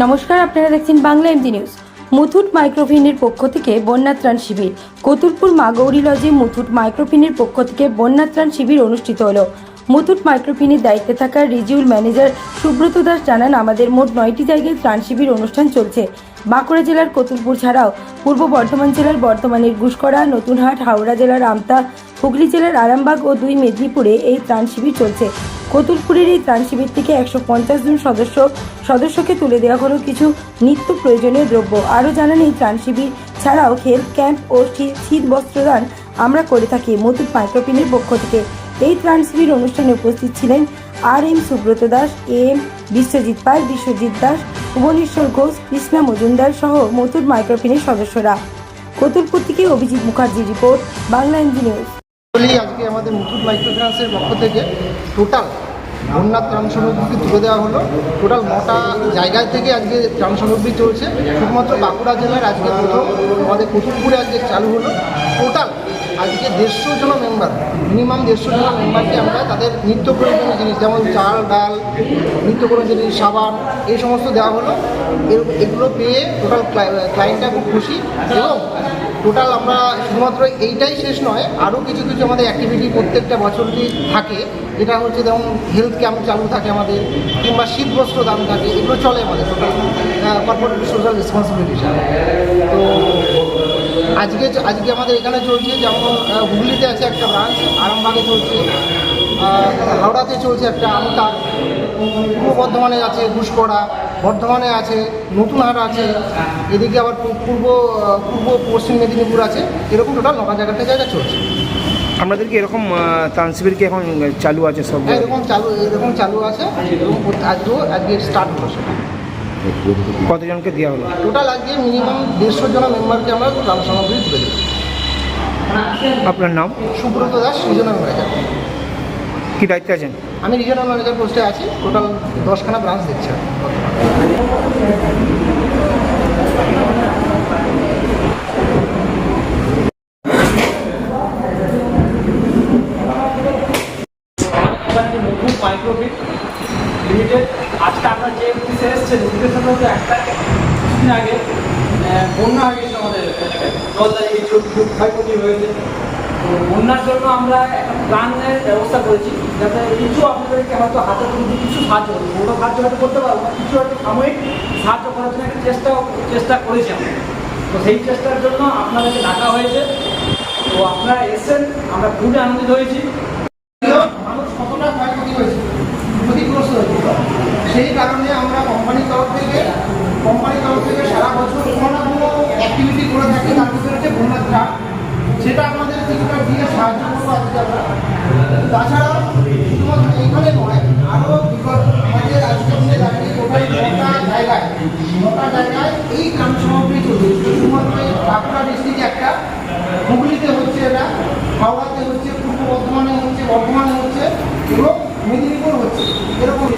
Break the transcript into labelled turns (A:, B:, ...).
A: নমস্কার, আপনারা দেখছেন বাংলা এমজি নিউজ মুথুট মাইক্রোফিনের পক্ষ থেকে বন্যা ত্রাণ শিবির। কতুলপুর মাগৌরি লজে মুথুট মাইক্রোফিনের পক্ষ থেকে বন্যা ত্রাণ শিবির অনুষ্ঠিত হলো। মুথুট মাইক্রোফিনের দায়িত্বে থাকা রিজিউল ম্যানেজার সুব্রত দাস জানান, আমাদের মোট নয়টি জায়গায় ত্রাণ শিবির অনুষ্ঠান চলছে। বাঁকুড়া জেলার কতুলপুর ছাড়াও পূর্ব বর্ধমান জেলার বর্ধমানের গুসকরা নতুনহাট, হাওড়া জেলার আমতা, হুগলি জেলার আরামবাগ ও দুই মেদিনীপুরে এই ত্রাণ শিবির চলছে। কতুলপুরের এই ত্রাণ শিবির থেকে একশো পঞ্চাশ জন সদস্য, সদস্যকে তুলে দেওয়া হলো কিছু নিত্য প্রয়োজনীয় দ্রব্য। আরও জানান, এই ত্রাণ শিবির ছাড়াও হেলথ ক্যাম্প ও শীত বস্ত্রদান আমরা করে থাকি মতুর মাইক্রোপিনের পক্ষ থেকে। এই ত্রাণ শিবির অনুষ্ঠানে উপস্থিত ছিলেন R M Subrata Das, A M Biswajit Pal, Biswajit Das, Bhubaneswar Ghosh, Krishna Majumdar সহ মতুর মাইক্রোপিনের সদস্যরা। কতুলপুর থেকে অভিজিৎ মুখার্জি রিপোর্ট, বাংলা
B: ইঞ্জিনিয়ার আজকে আমাদের মুথুট মাইক্রোফিন্যান্সের পক্ষ থেকে টোটাল বন্যা ত্রাণ সামগ্রী তুলে দেওয়া হলো। টোটাল নটা জায়গায় থেকে আজকে ত্রাণ সামগ্রী চলছে। শুধুমাত্র বাঁকুড়া জেলার আজকে প্রথম, আমাদের কুতুবপুরে আজকে চালু হলো। টোটাল আজকে দেড়শো জন মেম্বার মিনিমাম দেড়শো জন মেম্বারকে আমরা তাদের নিত্য প্রয়োজনীয় জিনিস, যেমন চাল, ডাল, নিত্য প্রয়োজনীয় জিনিস, সাবান, এই সমস্ত দেওয়া হলো। এগুলো পেয়ে টোটাল ক্লায়েন্টটা খুব খুশি। এবং টোটাল আমরা শুধুমাত্র এইটাই শেষ নয়, আরও কিছু কিছু আমাদের অ্যাক্টিভিটি প্রত্যেকটা বছরটি থাকে। যেটা হচ্ছে যেমন হেলথ ক্যাম্প চালু থাকে আমাদের, কিংবা শীত বস্ত্র দান থাকে, এগুলো চলে আমাদের কর্পোরেট সোশ্যাল রেসপন্সিবিলিটি তো আজকে আজকে আমাদের এখানে চলছে, যেমন হুগলিতে আছে একটা ব্রাঞ্চ আরামবাগে চলছে হাওড়াতে চলছে একটা আমতা পূর্ব বর্ধমানে আছে ঘুষকড়া বর্ধমানে আছে, নতুনহাট আছে, এদিকে আবার পূর্ব পূর্ব পশ্চিম মেদিনীপুর আছে, এরকম টোটাল নটা জায়গাতে জায়গা চলছে।
C: আপনাদের কি এরকম আহ, কি এখন চালু আছে সব?
B: হ্যাঁ এরকম চালু এরকম চালু আছে এবং আজকেও আজকে স্টার্ট হলো
C: কতজনকে দেওয়া হলো?
B: টোটাল আজকে মিনিমাম দেড়শো জন মেম্বারকে আমরা ত্রাণ সামগ্রী তুলে দেবো।
C: আপনার নাম?
B: সুব্রত দাস রিজনাল ম্যানেজার
C: কি দায়িত্বে আছেন?
B: আমি রিজনাল ম্যানেজার পোস্টে আছি টোটাল দশখানা ব্রাঞ্চ দেখছি আমি।
D: মুথুট মাইক্রোফিট লিমিটেড আজকে আমরা যে অফিসে এসেছেন উদ্দেশ্যটা হচ্ছে একটা কিছুদিন আগে বন্যা হয়ে গেছে আমাদের এলাকায়। জল দাঁড়িয়ে খুব ক্ষয়ক্ষতি হয়েছে। তো বন্যার জন্য আমরা একটা প্ল্যানের ব্যবস্থা করেছি। যাতে কিছু আপনাদেরকে হয়তো হাতে তুলতে কিছু সাহায্য করবে বড় সাহায্য হয়তো করতে পারব কিছু হয়তো সাময়িক সাহায্য করার জন্য একটা চেষ্টা চেষ্টা করেছি আমরা। তো সেই চেষ্টার জন্য আপনাদেরকে ডাকা হয়েছে। তো আপনারা এসেছেন, আমরা খুবই আনন্দিত হয়েছি।
B: সেই কারণে আমরা কোম্পানির তরফ থেকে কোম্পানির তরফ থেকে সারা বছর কোনো না কোনো অ্যাক্টিভিটি করে থাকি তার ভিতরে হচ্ছে বন্যা ত্রাণ সেটা আমাদের কিছুটা দিয়ে সাহায্য করব আজকে আমরা তাছাড়াও শুধুমাত্র এইখানে নয় আরও আমাদের দিনে দাঁড়িয়ে টোটাল নটা জায়গায় নটা জায়গায় এই ত্রাণ সামগ্রী চলছে শুধুমাত্র বাঁকুড়া ডিস্ট্রিক্টে একটা হুগলিতে হচ্ছে এটা, হাওড়াতে হচ্ছে, পূর্ব বর্ধমানে বর্ধমানে হচ্ছে এবং মেদিনীপুর হচ্ছে। এরকম